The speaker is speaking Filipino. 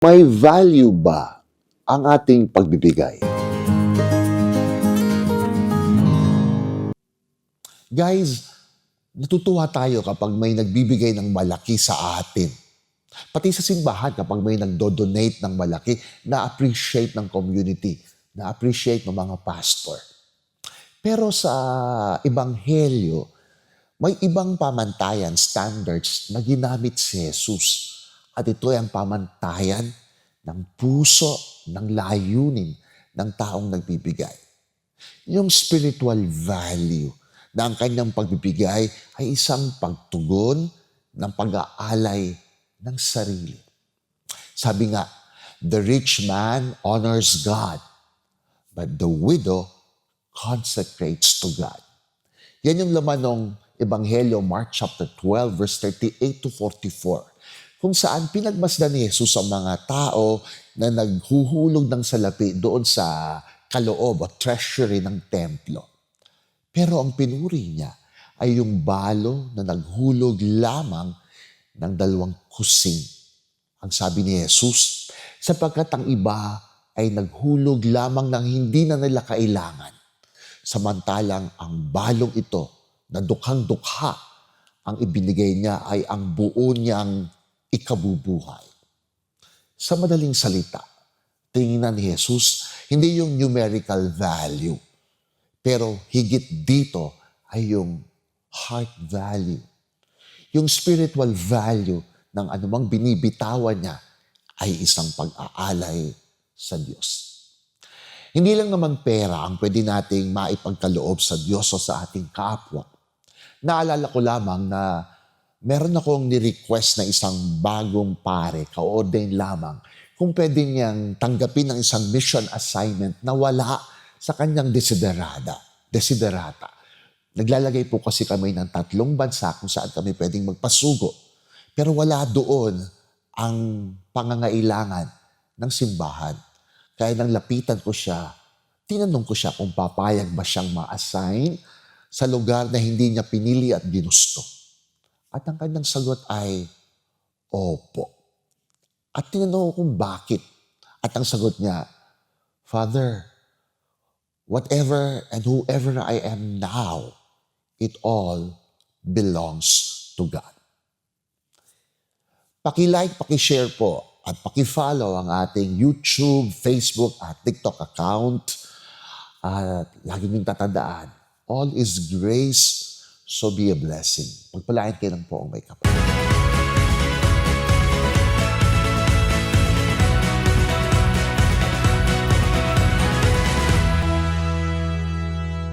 May value ba ang ating pagbibigay? Guys, natutuwa tayo kapag may nagbibigay ng malaki sa atin. Pati sa simbahan kapag may nagdo-donate ng malaki, na-appreciate ng community, na-appreciate ng mga pastor. Pero sa Ebanghelyo, may ibang pamantayan, standards na ginamit si Jesus. At ito ay ang pamantayan ng puso, ng layunin ng taong nagbibigay. Yung spiritual value na ang kanyang pagbibigay ay isang pagtugon ng pag-aalay ng sarili. Sabi nga, the rich man honors God, but the widow consecrates to God. Yan yung laman ng Ebanghelyo, Mark chapter 12, verse 38 to 44, kung saan pinagmasdan ni Jesus ang mga tao na naghuhulog ng salapi doon sa kaloob o treasury ng templo. Pero ang pinuri niya ay yung balo na naghulog lamang ng dalawang kusing. Ang sabi ni Jesus, sapagkat ang iba ay naghulog lamang ng hindi na nila kailangan. Samantalang ang balong ito na dukhang-dukha, ang ibinigay niya ay ang buo niyang ikabubuhay. Sa madaling salita, tingnan ni Jesus, hindi yung numerical value, pero higit dito ay yung heart value. Yung spiritual value ng anumang binibitawan niya ay isang pag-aalay sa Diyos. Hindi lang naman pera ang pwede nating maipagkaloob sa Diyos o sa ating kapwa. Naalala ko lamang na meron akong ni-request na isang bagong pare, ka-ordain lamang, kung pwede niyang tanggapin ng isang mission assignment na wala sa kanyang desiderada, desiderata. Naglalagay po kasi kami ng tatlong bansa kung saan kami pwedeng magpasugo. Pero wala doon ang pangangailangan ng simbahan. Kaya nang lapitan ko siya, tinanong ko siya kung papayag ba siyang ma-assign sa lugar na hindi niya pinili at ginusto. At ang kanyang sagot ay, Opo. At tinanong ko kung bakit. At ang sagot niya, Father, whatever and whoever I am now, it all belongs to God. Paki-like, paki-share po at paki-follow ang ating YouTube, Facebook at TikTok account. At lagi niyong tatandaan, all is grace, So be a blessing. Pagpalain kayo ng poong may kapal.